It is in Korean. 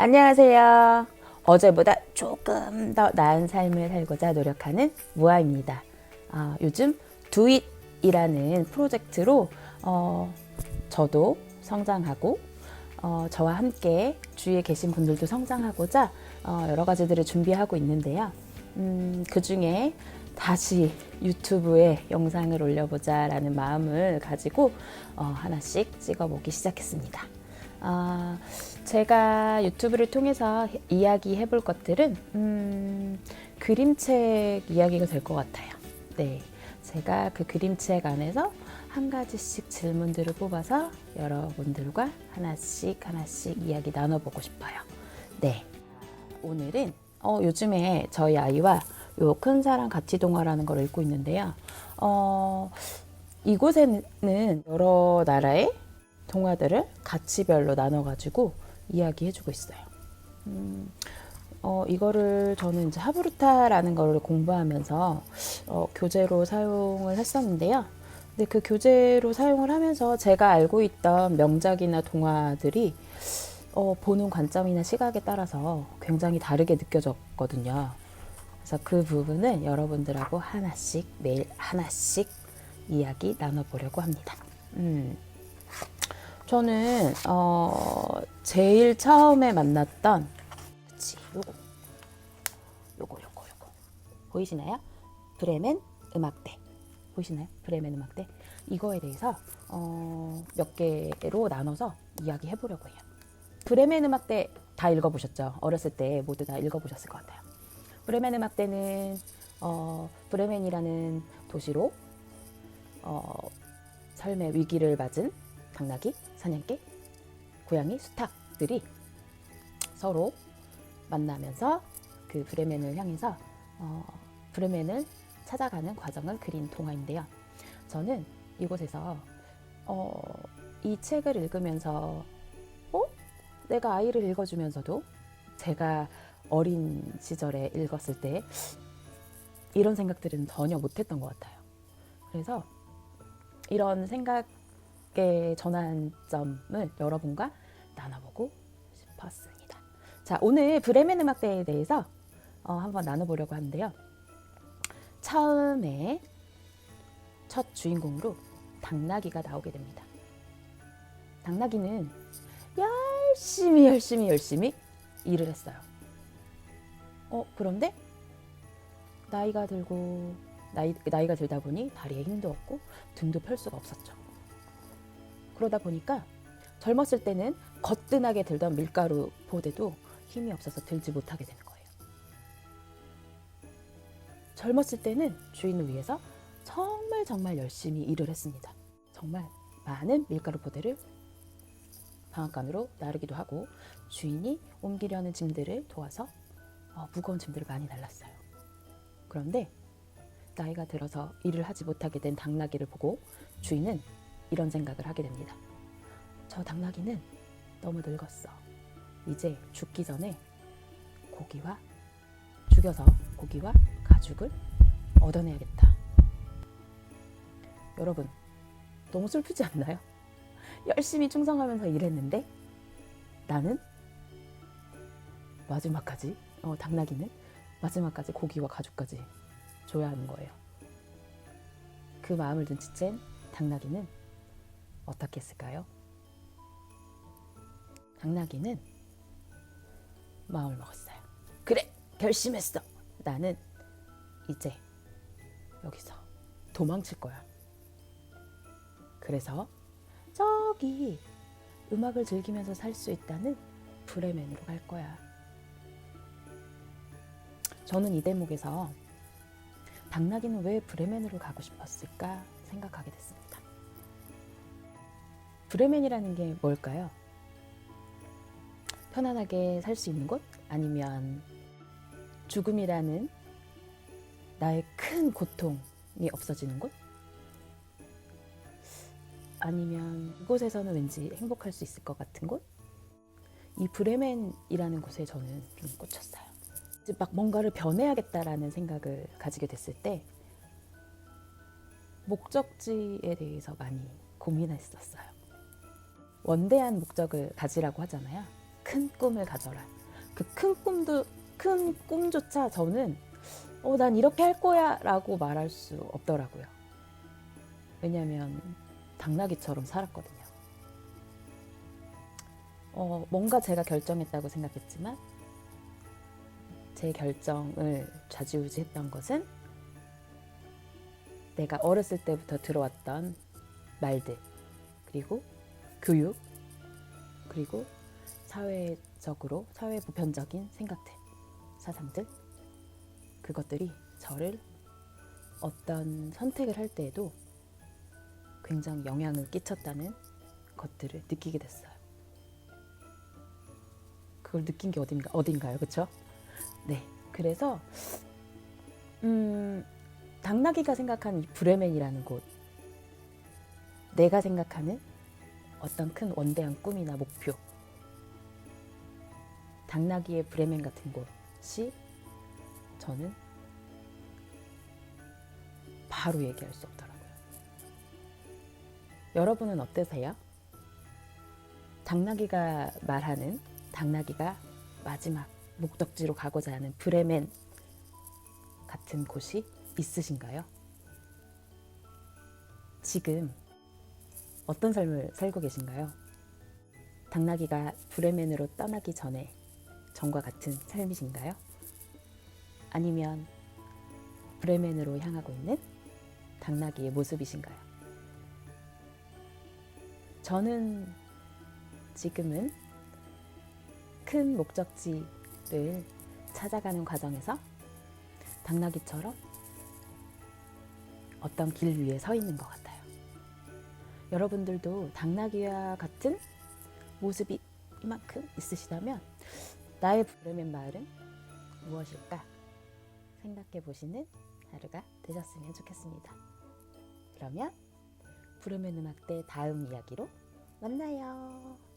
안녕하세요. 어제보다 조금 더 나은 삶을 살고자 노력하는 무아입니다. 아, 요즘 두잇이라는 프로젝트로 어, 저도 성장하고 어, 저와 함께 주위에 계신 분들도 성장하고자 어, 여러 가지들을 준비하고 있는데요. 음, 그 중에 다시 유튜브에 영상을 올려보자라는 마음을 가지고 어, 하나씩 찍어보기 시작했습니다. 아, 제가 유튜브를 통해서 이야기해 볼 것들은 음, 그림책 이야기가 될 것 같아요. 네. 제가 그 그림책 안에서 한 가지씩 질문들을 뽑아서 여러분들과 하나씩 하나씩 이야기 나눠보고 싶어요. 네. 오늘은 어, 요즘에 저희 아이와 요 큰 사랑 같이 동화라는 걸 읽고 있는데요. 어, 이곳에는 여러 나라의 동화들을 가치별로 나눠가지고 이야기해주고 있어요. 음, 어, 이거를 저는 이제 하브루타라는 거를 공부하면서 어, 교재로 사용을 했었는데요. 근데 그 교재로 사용을 하면서 제가 알고 있던 명작이나 동화들이 어, 보는 관점이나 시각에 따라서 굉장히 다르게 느껴졌거든요. 그래서 그 부분은 여러분들하고 하나씩 매일 하나씩 이야기 나눠보려고 합니다. 음. 저는 어, 제일 처음에 만났던 그치 요거 요거 요거 요거 보이시나요? 브레멘 음악대 보이시나요? 브레멘 음악대 이거에 대해서 어, 몇 개로 나눠서 이야기해 보려고 해요. 브레멘 음악대 다 읽어보셨죠? 어렸을 때 모두 다 읽어보셨을 것 같아요. 브레멘 음악대는 어, 브레멘이라는 도시로 어, 삶의 위기를 맞은 당나귀, 사냥개, 고양이, 수탉들이 서로 만나면서 그 브레멘을 향해서 어, 브레멘을 찾아가는 과정을 그린 동화인데요. 저는 이곳에서 어, 이 책을 읽으면서 어? 내가 아이를 읽어주면서도 제가 어린 시절에 읽었을 때 이런 생각들은 전혀 못했던 것 같아요. 그래서 이런 생각 의 전환점을 여러분과 나눠보고 싶었습니다. 자, 오늘 브레멘 음악대에 대해서 어, 한번 나눠보려고 하는데요. 처음에 첫 주인공으로 당나귀가 나오게 됩니다. 당나귀는 열심히 열심히 열심히 일을 했어요. 어, 그런데 나이가 들고 나이, 나이가 들다 보니 다리에 힘도 없고 등도 펼 수가 없었죠. 그러다 보니까 젊었을 때는 거뜬하게 들던 밀가루 보대도 힘이 없어서 들지 못하게 되는 거예요. 젊었을 때는 주인을 위해서 정말 정말 열심히 일을 했습니다. 정말 많은 밀가루 보대를 방앗간으로 나르기도 하고 주인이 옮기려는 짐들을 도와서 어, 무거운 짐들을 많이 날랐어요. 그런데 나이가 들어서 일을 하지 못하게 된 당나귀를 보고 주인은 이런 생각을 하게 됩니다. 저 당나귀는 너무 늙었어. 이제 죽기 전에 고기와 죽여서 고기와 가죽을 얻어내야겠다. 여러분, 너무 슬프지 않나요? 열심히 충성하면서 일했는데 나는 마지막까지 어, 당나귀는 마지막까지 고기와 가죽까지 줘야 하는 거예요. 그 마음을 눈치챈 당나귀는 어떻게 했을까요? 당나귀는 마음을 먹었어요. 그래, 결심했어. 나는 이제 여기서 도망칠 거야. 그래서 저기 음악을 즐기면서 살 수 있다는 브레멘으로 갈 거야. 저는 이 대목에서 당나귀는 왜 브레멘으로 가고 싶었을까 생각하게 됐습니다. 브레멘이라는 게 뭘까요? 편안하게 살 수 있는 곳? 아니면 죽음이라는 나의 큰 고통이 없어지는 곳? 아니면 이곳에서는 왠지 행복할 수 있을 것 같은 곳? 이 브레멘이라는 곳에 저는 좀 꽂혔어요. 이제 막 뭔가를 변해야겠다라는 생각을 가지게 됐을 때 목적지에 대해서 많이 고민했었어요. 원대한 목적을 가지라고 하잖아요. 큰 꿈을 가져라. 그 큰 꿈도 큰 꿈조차 저는 어, 난 이렇게 할 거야 라고 말할 수 없더라고요. 왜냐하면 당나귀처럼 살았거든요. 어, 뭔가 제가 결정했다고 생각했지만 제 결정을 좌지우지했던 것은 내가 어렸을 때부터 들어왔던 말들 그리고 교육 그리고 사회적으로 사회 보편적인 생각들 사상들 그것들이 저를 어떤 선택을 할 때에도 굉장히 영향을 끼쳤다는 것들을 느끼게 됐어요. 그걸 느낀 게 어딘가 어딘가요, 그렇죠? 네, 그래서 음, 당나귀가 생각하는 이 브레멘이라는 곳, 내가 생각하는 어떤 큰 원대한 꿈이나 목표, 당나귀의 브레멘 같은 곳이 저는 바로 얘기할 수 없더라고요. 여러분은 어떠세요? 당나귀가 말하는 당나귀가 마지막 목적지로 가고자 하는 브레멘 같은 곳이 있으신가요? 지금 어떤 삶을 살고 계신가요? 당나귀가 브레멘으로 떠나기 전에 전과 같은 삶이신가요? 아니면 브레멘으로 향하고 있는 당나귀의 모습이신가요? 저는 지금은 큰 목적지를 찾아가는 과정에서 당나귀처럼 어떤 길 위에 서 있는 것 같아요. 여러분들도 당나귀와 같은 모습이 이만큼 있으시다면 나의 브레멘 마을은 무엇일까 생각해 보시는 하루가 되셨으면 좋겠습니다. 그러면 브레멘 음악대 다음 이야기로 만나요.